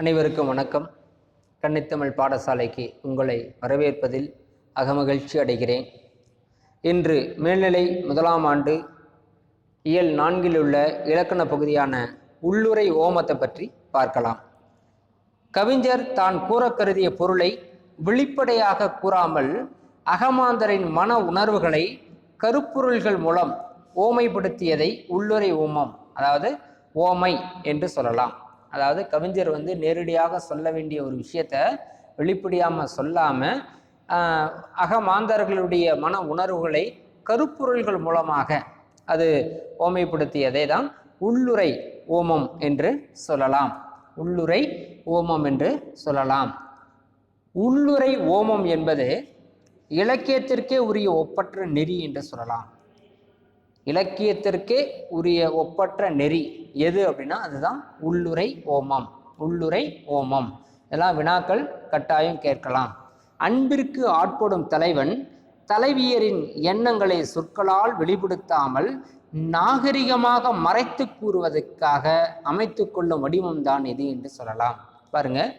அனைவருக்கும் வணக்கம். கன்னித்தமிழ் பாடசாலைக்கு உங்களை வரவேற்பதில் அகமகிழ்ச்சி அடைகிறேன். இன்று மேல்நிலை முதலாம் ஆண்டு இயல் நான்கில் உள்ள இலக்கண பகுதியான உள்ளுரை ஓமத்தை பற்றி பார்க்கலாம். கவிஞர் தான் கூற கருதிய பொருளை வெளிப்படையாக கூறாமல் அகமாந்தரின் மன உணர்வுகளை கருப்பொருள்கள் மூலம் ஓமைப்படுத்தியதை உள்ளுரை ஓமம் அதாவது ஓமை என்று சொல்லலாம். அதாவது கவிஞர் வந்து நேரடியாக சொல்ல வேண்டிய ஒரு விஷயத்த வெளிப்படையாமல் சொல்லாம அகமாந்தர்களுடைய மன உணர்வுகளை கருப்பொருள்கள் மூலமாக அது ஓமைப்படுத்தியதை தான் உள்ளுரை ஓமம் என்று சொல்லலாம். உள்ளுரை ஓமம் என்று சொல்லலாம். உள்ளுரை ஓமம் என்பது இலக்கியத்திற்கே உரிய ஒப்பற்ற நெறி என்று சொல்லலாம். இலக்கியத்திற்கே உரிய ஒப்பற்ற நெறி எது அப்படின்னா அதுதான் உள்ளுரை ஓமம். உள்ளுரை ஓமம். இதெல்லாம் வினாக்கள் கட்டாயம் கேட்கலாம். அன்பிற்கு ஆட்படும் தலைவன் தலைவியரின் எண்ணங்களை சொற்களால் வெளிப்படுத்தாமல் நாகரிகமாக மறைத்து கூறுவதற்காக அமைத்து கொள்ளும் வடிவம்தான் இது என்று சொல்லலாம். பாருங்க.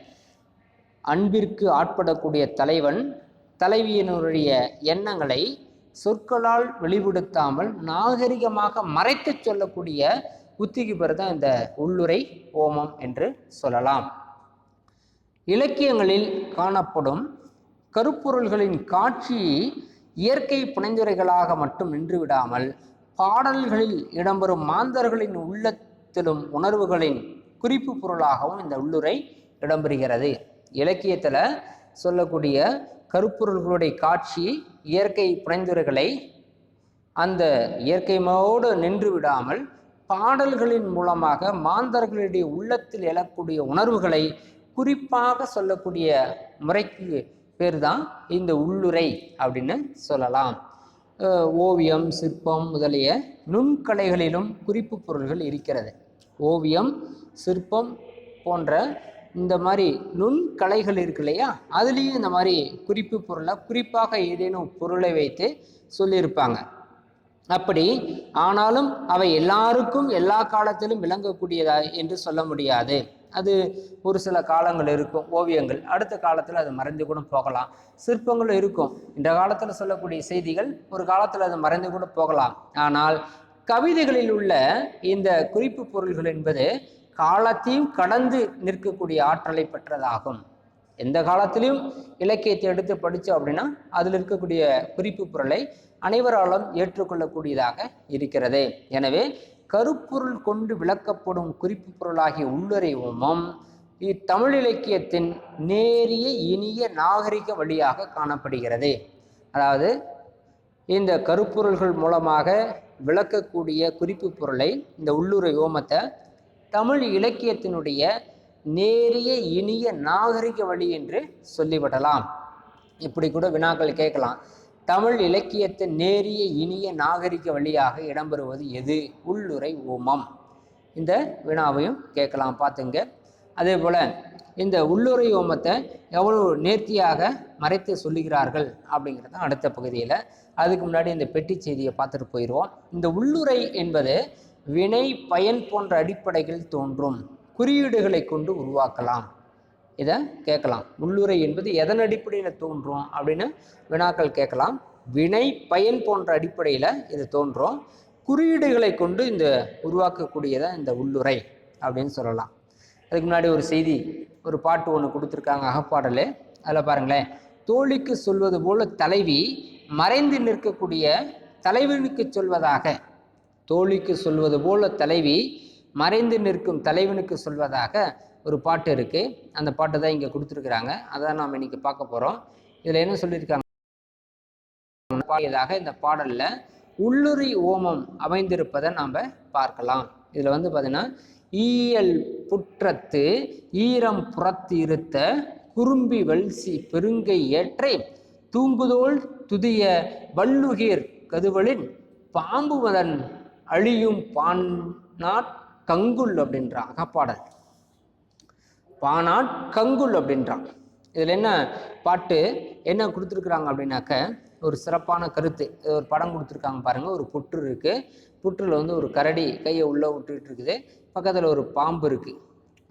அன்பிற்கு ஆட்படக்கூடிய தலைவன் தலைவியினுடைய எண்ணங்களை சொற்களால் வெளிப்படுத்தாமல் நாகரிகமாக மறைத்துச் சொல்லக்கூடிய உத்திக்கு பேர் தான் இந்த உள்ளுரை ஓமம் என்று சொல்லலாம். இலக்கியங்களில் காணப்படும் கருப்பொருள்களின் காட்சி இயற்கை புனைந்துரைகளாக மட்டும் நின்றுவிடாமல் பாடல்களில் இடம்பெறும் மாந்தர்களின் உள்ளத்திலும் உணர்வுகளின் குறிப்பு பொருளாகவும் இந்த உள்ளுரை இடம்பெறுகிறது. இலக்கியத்தில் சொல்லக்கூடிய கருப்பொருள்களுடைய காட்சி இயற்கை புனைந்துரைகளை அந்த இயற்கையோடு நின்று விடாமல் பாடல்களின் மூலமாக மாந்தர்களுடைய உள்ளத்தில் எழக்கூடிய உணர்வுகளை குறிப்பாக சொல்லக்கூடிய முறைக்கு பேர் தான் இந்த உள்ளுரை அப்படின்னு சொல்லலாம். ஓவியம் சிற்பம் முதலிய நுண்கலைகளிலும் குறிப்பு பொருள்கள் இருக்கிறது. ஓவியம் சிற்பம் போன்ற இந்த மாதிரி நுண்கலைகள் இருக்கு இல்லையா? அதுலேயும் இந்த மாதிரி குறிப்பு பொருளை குறிப்பாக ஏதேனும் பொருளை வைத்து சொல்லியிருப்பாங்க. அப்படி ஆனாலும் அவை எல்லாருக்கும் எல்லா காலத்திலும் விளங்கக்கூடியதா என்று சொல்ல முடியாது. அது ஒரு சில காலங்கள் இருக்கும் ஓவியங்கள். அடுத்த காலத்தில் அது மறைந்து கூட போகலாம். சிற்பங்கள் இருக்கும். இந்த காலத்தில் சொல்லக்கூடிய செய்திகள் ஒரு காலத்தில் அது மறைந்து கூட போகலாம். ஆனால் கவிதைகளில் உள்ள இந்த குறிப்பு பொருள்கள் என்பது காலத்தையும் கடந்து நிற்கக்கூடிய ஆற்றலை பெற்றதாகும். எந்த காலத்திலையும் இலக்கியத்தை எடுத்து படித்தோம் அப்படின்னா அதில் இருக்கக்கூடிய குறிப்பு பொருளை அனைவராலும் ஏற்றுக்கொள்ளக்கூடியதாக இருக்கிறது. எனவே கருப்பொருள் கொண்டு விளக்கப்படும் குறிப்பு பொருளாகிய உள்ளுரை ஓமம் இத்தமிழ் இலக்கியத்தின் நேரிய இனிய நாகரிக வழியாக காணப்படுகிறது. அதாவது இந்த கருப்பொருள்கள் மூலமாக விளக்கக்கூடிய குறிப்பு பொருளை இந்த உள்ளுரை ஓமத்தை தமிழ் இலக்கியத்தினுடைய நேரிய இனிய நாகரிக வழி என்று சொல்லிவிடலாம். இப்படி கூட வினாக்கள் கேட்கலாம். தமிழ் இலக்கியத்தின் நேரிய இனிய நாகரிக வழியாக இடம்பெறுவது எது? உள்ளுரை ஓமம். இந்த வினாவையும் கேட்கலாம் பார்த்துங்க. அதே போல் இந்த உள்ளுரை ஓமத்தை எவ்வளோ நேர்த்தியாக மறைத்து சொல்லுகிறார்கள் அப்படிங்கிறது அடுத்த பகுதியில் அதுக்கு முன்னாடி இந்த பெட்டி செய்தியை பார்த்துட்டு போயிடுவோம் இந்த உள்ளுரை என்பது வினை பயன் போன்ற அடிப்படைகள் தோன்றும். குறியீடுகளை கொண்டு உருவாக்கலாம். இதை கேட்கலாம். உள்ளுரை என்பது எதன் அடிப்படையில் தோன்றும் அப்படின்னு வினாக்கள் கேட்கலாம். வினை பயன் போன்ற அடிப்படையில் இது தோன்றும். குறியீடுகளை கொண்டு இந்த உருவாக்கக்கூடியதை இந்த உள்ளுரை அப்படின்னு சொல்லலாம். அதுக்கு முன்னாடி ஒரு செய்தி ஒரு பாட்டு ஒன்று கொடுத்துருக்காங்க அகப்பாடல். அதில் பாருங்களேன். தோழிக்கு சொல்வது போல தலைவி மறைந்து நிற்கக்கூடிய தலைவனுக்கு சொல்வதாக. தோழிக்கு சொல்வது போல தலைவி மறைந்து நிற்கும் தலைவனுக்கு சொல்வதாக ஒரு பாட்டு இருக்கு. அந்த பாட்டு தான் இங்கே கொடுத்துருக்குறாங்க. அதான் நாம் இன்னைக்கு பார்க்க போகிறோம் இதில் என்ன சொல்லியிருக்காங்க? பாடியதாக இந்த பாடல்ல உள்ளுரி ஓமம் அமைந்திருப்பதை நாம் பார்க்கலாம். இதில் வந்து பார்த்தீங்கன்னா ஈயல் புற்றத்து ஈரம் புறத்து இருத்த குறும்பி வல்சி பெருங்கை ஏற்றை தூங்குதோல் துதிய வல்லுகீர் கதுவலின் பாம்புவதன் அழியும் பான்னாட் கங்குல் அப்படின்றான் அகப்பாடல். பானாட் கங்குல் அப்படின்றான் இதில் என்ன பாட்டு என்ன கொடுத்துருக்குறாங்க அப்படின்னாக்க ஒரு சிறப்பான கருத்து. இது ஒரு படம் கொடுத்துருக்காங்க பாருங்கள் ஒரு புற்று இருக்குது புற்றுல வந்து ஒரு கரடி கையை உள்ளே விட்டுட்டு இருக்குது. பக்கத்தில் ஒரு பாம்பு இருக்குது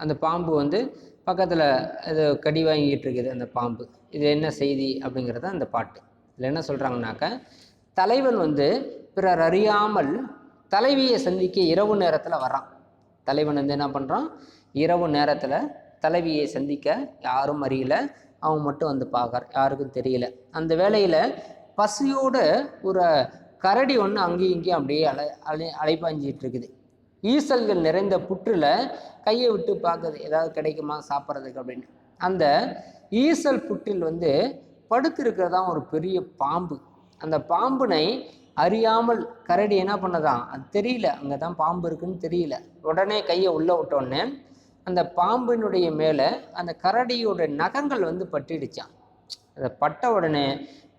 அந்த பாம்பு வந்து பக்கத்தில் இது கடி வாங்கிட்டு இருக்குது அந்த பாம்பு. இது என்ன செய்தி அப்படிங்கிறது அந்த பாட்டு. இதில் என்ன சொல்கிறாங்கனாக்க தலைவன் வந்து பிறர் அறியாமல் தலைவியை சந்திக்க இரவு நேரத்தில் வர்றான். தலைவன் வந்து என்ன பண்ணுறான் இரவு நேரத்தில் தலைவியை சந்திக்க யாரும் அறியல. அவன் மட்டும் வந்து பார்க்கற யாருக்கும் தெரியல. அந்த வேலையில் பசியோட ஒரு கரடி ஒன்று அங்கேயும் இங்கேயும் அப்படியே அலை அலை அலைப்பாஞ்சிட்டு இருக்குது ஈசல்கள் நிறைந்த புற்றில் கையை விட்டு பார்க்குது ஏதாவது கிடைக்குமா? சாப்பிட்றதுக்கு அப்படின்னு. அந்த ஈசல் புற்றில் வந்து படுத்திருக்கிறதா ஒரு பெரிய பாம்பு. அந்த பாம்பினை அறியாமல் கரடி என்ன பண்ணதான்? அது தெரியல. அங்கே தான் பாம்பு இருக்குன்னு தெரியல. உடனே கையை உள்ளே விட்டோடனே அந்த பாம்பினுடைய மேலே அந்த கரடியோட நகங்கள் வந்து பட்டிடுச்சான் அதை பட்ட உடனே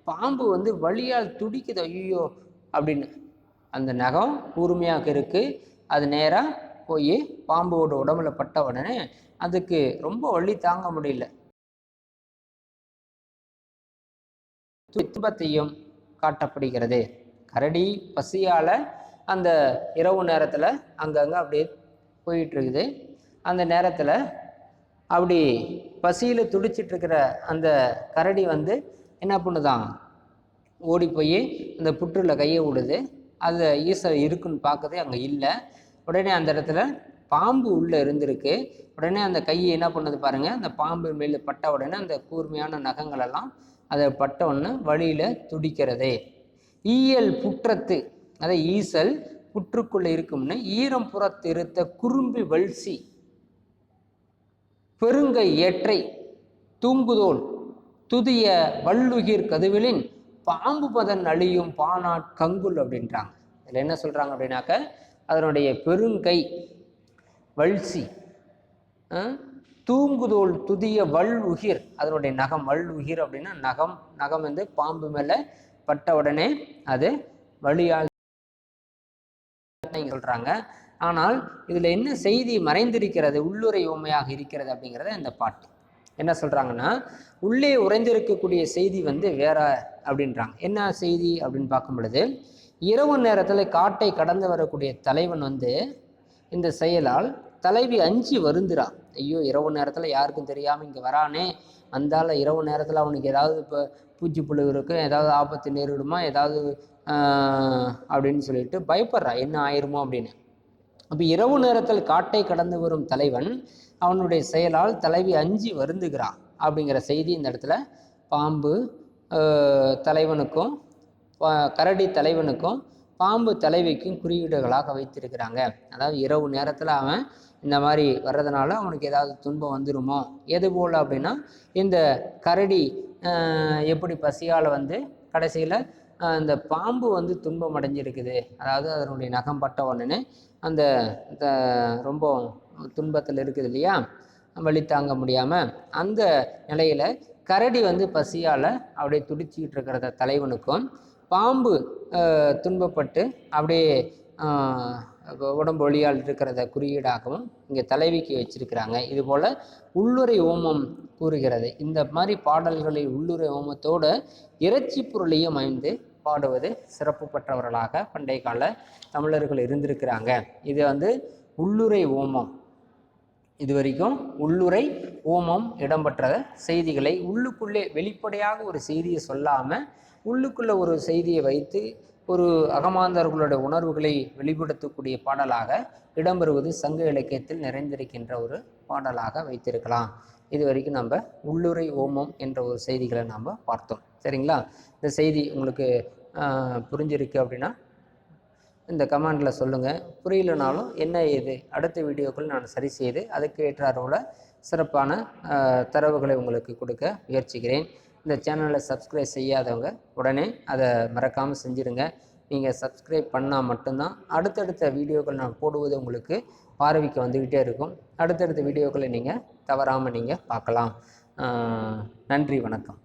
பாம்பு வந்து வழியால் துடிக்குது. ஐயோ! அப்படின்னு அந்த நகம் கூர்மையாக இருக்கு. அது நேராக போய் பாம்போட உடம்புல பட்ட உடனே அதுக்கு ரொம்ப வலி தாங்க முடியல. துன்பத்தையும் காட்டப்படுகிறது. கரடி பசியால் அந்த இரவு நேரத்தில் அங்கங்கே அப்படியே போயிட்டுருக்குது. அந்த நேரத்தில் அப்படி பசியில் துடிச்சிட்ருக்கிற அந்த கரடி வந்து என்ன பண்ணுதான்? ஓடி போய் அந்த புற்றில் கையை விடுது. அது ஈசல் இருக்குன்னு பார்க்குது அங்கே இல்லை. உடனே அந்த இடத்துல பாம்பு உள்ளே இருந்திருக்கு. உடனே அந்த கையை என்ன பண்ணுது பாருங்கள் அந்த பாம்பு மேலே பட்ட உடனே அந்த கூர்மையான நகங்களெல்லாம் அதை பட்ட உடனே வழியில் துடிக்கிறதே. ஈயல் புற்றத்து அதை ஈசல் புற்றுக்குள்ளே இருக்கும்னு ஈரம் புறத்திருத்த குறும்பி வல்சி பெருங்கை ஏற்றை தூங்குதோல் துதிய வள்ளுகிர் கதுவிலின் பாம்பு பதன் அழியும் பானாட் கங்குல் அப்படின்றாங்க. இதில் என்ன சொல்கிறாங்க அப்படின்னாக்க அதனுடைய பெருங்கை வல்சி தூங்குதோல் துதிய வல் உகிர் அதனுடைய நகம் வல் உகிர் அப்படின்னா நகம் நகம் வந்து பாம்பு மேலே பட்ட உடனே அது வழியால் சொல்கிறாங்க ஆனால் இதில் என்ன செய்தி மறைந்திருக்கிறது உள்ளுரை உண்மையாக இருக்கிறது அப்படிங்கிறத இந்த பாட்டு. என்ன சொல்கிறாங்கன்னா உள்ளே உறைந்திருக்கக்கூடிய செய்தி வந்து வேற அப்படின்றாங்க. என்ன செய்தி அப்படின்னு பார்க்கும் பொழுது இரவு நேரத்தில் காட்டை கடந்து வரக்கூடிய தலைவன் வந்து இந்த செயலால் தலைவி அஞ்சு வருந்துறா. ஐயோ இரவு நேரத்தில் யாருக்கும் தெரியாமல் இங்கே வரானே அந்தால இரவு நேரத்தில் அவனுக்கு ஏதாவது இப்போ பூச்சி புழு இருக்கும் ஏதாவது ஆபத்து நேரிடுமா ஏதாவது அப்படின்னு சொல்லிட்டு பயப்படுறா. என்ன ஆயிருமோ அப்படின்னு. அப்போ இரவு நேரத்தில் காட்டை கடந்து வரும் தலைவன் அவனுடைய செயலால் தலைவி அஞ்சி வருந்துகிறான் அப்படிங்கிற செய்தி இந்த இடத்துல பாம்பு தலைவனுக்கும் கரடி தலைவனுக்கும் பாம்பு தலைவிக்கும் குறியீடுகளாக வைத்திருக்கிறாங்க. அதாவது இரவு நேரத்தில் அவன் இந்த மாதிரி வர்றதுனால அவனுக்கு ஏதாவது துன்பம் வந்துருமோ? எது போல் அப்படின்னா இந்த கரடி எப்படி பசியால் வந்து கடைசியில் இந்த பாம்பு வந்து துன்பம் அடைஞ்சிருக்குது. அதாவது அதனுடைய நகம் பட்ட உடனே அந்த த- ரொம்ப துன்பத்தில் இருக்குது இல்லையா? வழி தாங்க முடியாமல் அந்த நிலையில் கரடி வந்து பசியால் அப்படியே துடிச்சிக்கிட்டு இருக்கிறத தலைவனுக்கும் பாம்பு துன்பப்பட்டு அப்படியே உடம்பு ஒளியால் இருக்கிறத குறியீடாகவும் இங்கே தலைவிக்கு வச்சிருக்கிறாங்க. இதுபோல் உள்ளுரை ஓமம் கூறுகிறது. இந்த மாதிரி பாடல்களில் உள்ளுரை ஓமத்தோடு இறைச்சி பொருளையும் அமைந்து பாடுவது சிறப்பு பெற்றவர்களாக பண்டைய கால தமிழர்கள் இருந்திருக்கிறாங்க. இது வந்து உள்ளுரை ஓமம். இது வரைக்கும் உள்ளுரை ஓமம் இடம்பெற்ற செய்திகளை உள்ளுக்குள்ளே வெளிப்படையாக ஒரு செய்தியை சொல்லாமல் உள்ளுக்குள்ளே ஒரு செய்தியை வைத்து ஒரு அகமாந்தர்களுடைய உணர்வுகளை வெளிப்படுத்தக்கூடிய பாடலாக இடம்பெறுவது சங்க இலக்கியத்தில் நிறைந்திருக்கின்ற ஒரு பாடலாக வைத்திருக்கலாம். இது வரைக்கும் நம்ம உள்ளுரை ஓமம் என்ற ஒரு செய்திகளை நாம் பார்த்தோம். சரிங்களா? இந்த செய்தி உங்களுக்கு புரிஞ்சிருக்கு அப்படின்னா இந்த கமெண்டில் சொல்லுங்கள் புரியலனாலும் என்ன ஏது? அடுத்த வீடியோக்கள் நான் சரி செய்து அதுக்கு ஏற்றாரோட சிறப்பான தரவுகளை உங்களுக்கு கொடுக்க முயற்சிக்கிறேன். இந்த சேனலை சப்ஸ்கிரைப் செய்யாதவங்க உடனே அதை மறக்காமல் செஞ்சுருங்க. நீங்கள் சப்ஸ்கிரைப் பண்ணால் மட்டும்தான் அடுத்தடுத்த வீடியோக்கள் நான் போடுவது உங்களுக்கு பார்வைக்கு வந்துக்கிட்டே இருக்கும். அடுத்தடுத்த வீடியோக்களை நீங்கள் தவறாமல் நீங்கள் பார்க்கலாம். நன்றி வணக்கம்.